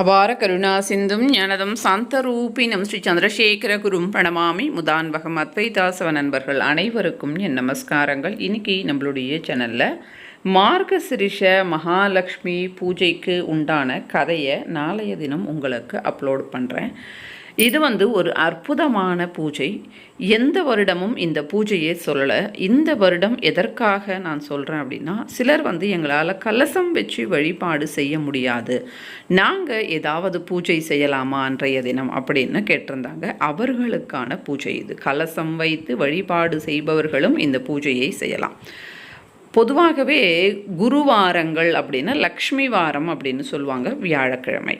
அபார கருணா சிந்தும் ஞானதம் சாந்தரூபினம் ஸ்ரீ சந்திரசேகர குரும் பிரணமாமி முதான்பகம் அத்வைதாசவ நண்பர்கள் அனைவருக்கும் என் நமஸ்காரங்கள். இன்னைக்கு நம்மளுடைய சேனலில் மார்கசிரிஷ மகாலட்சுமி பூஜைக்கு உண்டான கதையை நாளைய தினம் உங்களுக்கு அப்லோட் பண்ணுறேன் இது வந்து ஒரு அற்புதமான பூஜை. எந்த வருடமும் இந்த பூஜையை சொல்லலை. இந்த வருடம் எதற்காக நான் சொல்கிறேன் அப்படின்னா சிலர் வந்து எங்களால் கலசம் வச்சு வழிபாடு செய்ய முடியாது. நாங்கள் ஏதாவது பூஜை செய்யலாமா அன்றைய தினம் அப்படின்னு கேட்டிருந்தாங்க. அவர்களுக்கான பூஜை இது. கலசம் வைத்து வழிபாடு செய்பவர்களும் இந்த பூஜையை செய்யலாம். பொதுவாகவே குருவாரங்கள் அப்படின்னா லக்ஷ்மி வாரம் அப்படின்னு சொல்லுவாங்க வியாழக்கிழமை.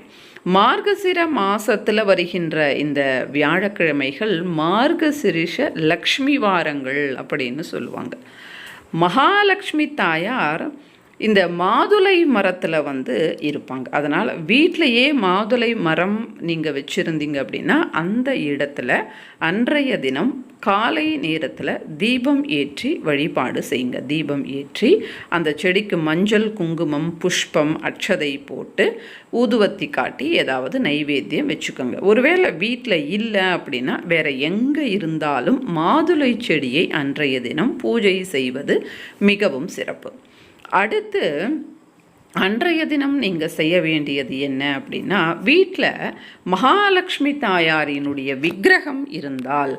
மார்கசிர மாசத்தில் வருகின்ற இந்த வியாழக்கிழமைகள் மார்கசிரிஷ லக்ஷ்மி வாரங்கள் அப்படின்னு சொல்லுவாங்க. மகாலட்சுமி தாயார் இந்த மாதுளை மரத்தில் வந்து இருப்பாங்க. அதனால் வீட்டிலையே மாதுளை மரம் நீங்கள் வச்சுருந்தீங்க அப்படின்னா அந்த இடத்துல அன்றைய தினம் காலை நேரத்தில் தீபம் ஏற்றி வழிபாடு செய்யுங்க. தீபம் ஏற்றி அந்த செடிக்கு மஞ்சள் குங்குமம் புஷ்பம் அச்சதை போட்டு ஊதுவத்தி காட்டி ஏதாவது நைவேத்தியம் வச்சுக்கோங்க. ஒருவேளை வீட்டில் இல்லை அப்படின்னா வேறு எங்கே இருந்தாலும் மாதுளை செடியை அன்றைய தினம் பூஜை செய்வது மிகவும் சிறப்பு. அடுத்து அன்றைய தினம் நீங்கள் செய்ய வேண்டியது என்ன அப்படின்னா வீட்டில் மகாலட்சுமி தாயாரினுடைய விக்கிரகம் இருந்தால்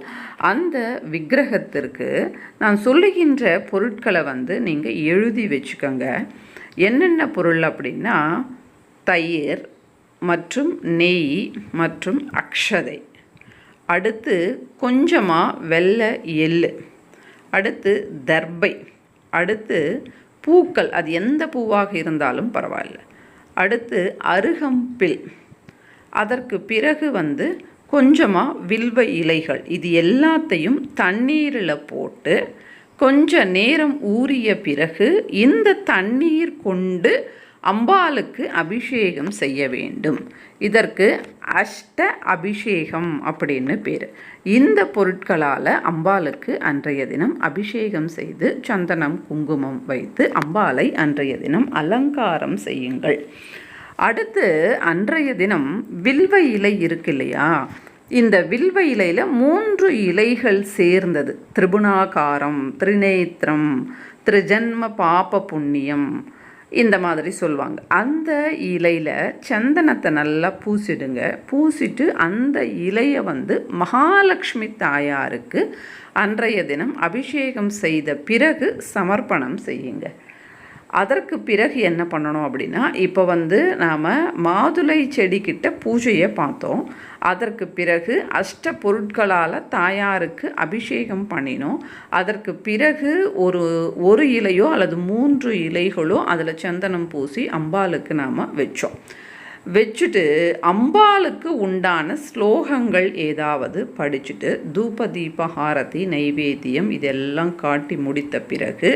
அந்த விக்கிரகத்திற்கு நான் சொல்லுகின்ற பொருட்களை வந்து நீங்கள் எழுதி வச்சுக்கோங்க. என்னென்ன பொருள் அப்படின்னா தயிர் மற்றும் நெய் மற்றும் அக்ஷதை. அடுத்து கொஞ்சமாக வெள்ளை எள்ளு. அடுத்து தர்பை. அடுத்து பூக்கள் அது எந்த பூவாக இருந்தாலும் பரவாயில்ல. அடுத்து அருகம்பில் அதற்கு பிறகு வந்து கொஞ்சமாக வில்வ இலைகள். இது எல்லாத்தையும் தண்ணீரில் போட்டு கொஞ்ச நேரம் ஊறிய பிறகு இந்த தண்ணீர் கொண்டு அம்பாளுக்கு அபிஷேகம் செய்ய வேண்டும். இதற்கு அஷ்ட அபிஷேகம் அப்படின்னு பேர். இந்த பொருட்களால் அம்பாளுக்கு அன்றைய தினம் அபிஷேகம் செய்து சந்தனம் குங்குமம் வைத்து அம்பாளை அன்றைய தினம் அலங்காரம் செய்யுங்கள். அடுத்து அன்றைய தினம் வில்வ இலை இருக்கு இல்லையா? இந்த வில்வ இலையில் மூன்று இலைகள் சேர்ந்தது. திரிபுணாகாரம் திரிநேத்திரம் திருஜன்ம பாப புண்ணியம் இந்த மாதிரி சொல்லுவாங்க. அந்த இலையில் சந்தனத்தை நல்லா பூசிடுங்க. பூசிட்டு அந்த இலையை வந்து மகாலட்சுமி தாயாருக்கு அன்றைய தினம் அபிஷேகம் செய்த பிறகு சமர்ப்பணம் செய்யுங்க. அதற்கு பிறகு என்ன பண்ணணும் அப்படின்னா இப்போ வந்து நாம் மாதுளை செடிக்கிட்ட பூஜையை பார்த்தோம். அதற்கு பிறகு அஷ்ட பொருட்களால் தாயாருக்கு அபிஷேகம் பண்ணினோம். அதற்கு பிறகு ஒரு ஒரு இலையோ அல்லது மூன்று இலைகளோ அதில் சந்தனம் பூசி அம்பாளுக்கு நாம் வச்சோம். வச்சுட்டு அம்பாளுக்கு உண்டான ஸ்லோகங்கள் ஏதாவது படிச்சுட்டு தூப தீபஹாரதி நைவேத்தியம் இதெல்லாம் காட்டி முடித்த பிறகு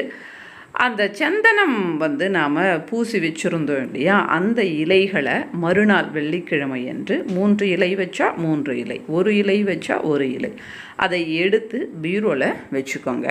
அந்த சந்தனம் வந்து நாம் பூசி வச்சுருந்தோம் இல்லையா? அந்த இலைகளை மறுநாள் வெள்ளிக்கிழமை என்று மூன்று இலை வச்சா மூன்று இலை ஒரு இலை வச்சா ஒரு இலை. அதை எடுத்து பீரோவில் வச்சுக்கோங்க.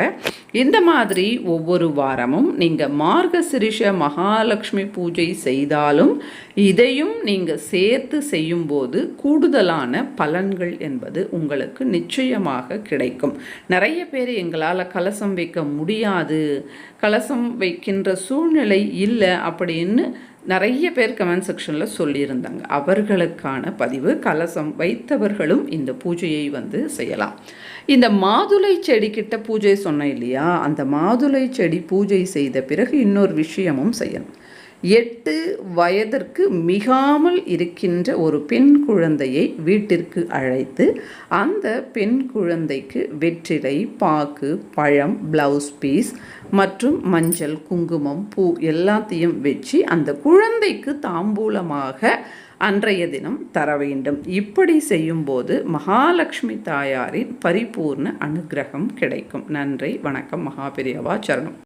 இந்த மாதிரி ஒவ்வொரு வாரமும் நீங்கள் மார்கசிரிஷ மகாலட்சுமி பூஜை செய்தாலும் இதையும் நீங்கள் சேர்த்து செய்யும்போது கூடுதலான பலன்கள் என்பது உங்களுக்கு நிச்சயமாக கிடைக்கும். நிறைய பேர் எங்களால் கலசம் வைக்க முடியாது. கலசம் வைக்கின்ற சூழ்நிலை இல்லை அப்படின்னு நிறைய பேர் கமெண்ட் செக்ஷனில் சொல்லியிருந்தாங்க. அவர்களுக்கான பதிவு கலசம் வைத்தவர்களும் இந்த பூஜையை வந்து செய்யலாம். இந்த மாதுளை செடிக்கிட்ட பூஜை சொன்னேன் இல்லையா? அந்த மாதுளை செடி பூஜை செய்த பிறகு இன்னொரு விஷயமும் செய்யணும். எட்டு வயதிற்கு மிகாமல் இருக்கின்ற ஒரு பெண் குழந்தையை வீட்டிற்கு அழைத்து அந்த பெண் குழந்தைக்கு வெற்றிலை பாக்கு பழம் ப்ளவுஸ் பீஸ் மற்றும் மஞ்சள் குங்குமம் பூ எல்லாத்தையும் வச்சு அந்த குழந்தைக்கு தாம்பூலமாக அன்றைய தினம் தர வேண்டும். இப்படி செய்யும்போது மகாலட்சுமி தாயாரின் பரிபூர்ண அனுகிரகம் கிடைக்கும். நன்றி வணக்கம் மகாபெரியவா சரணம்.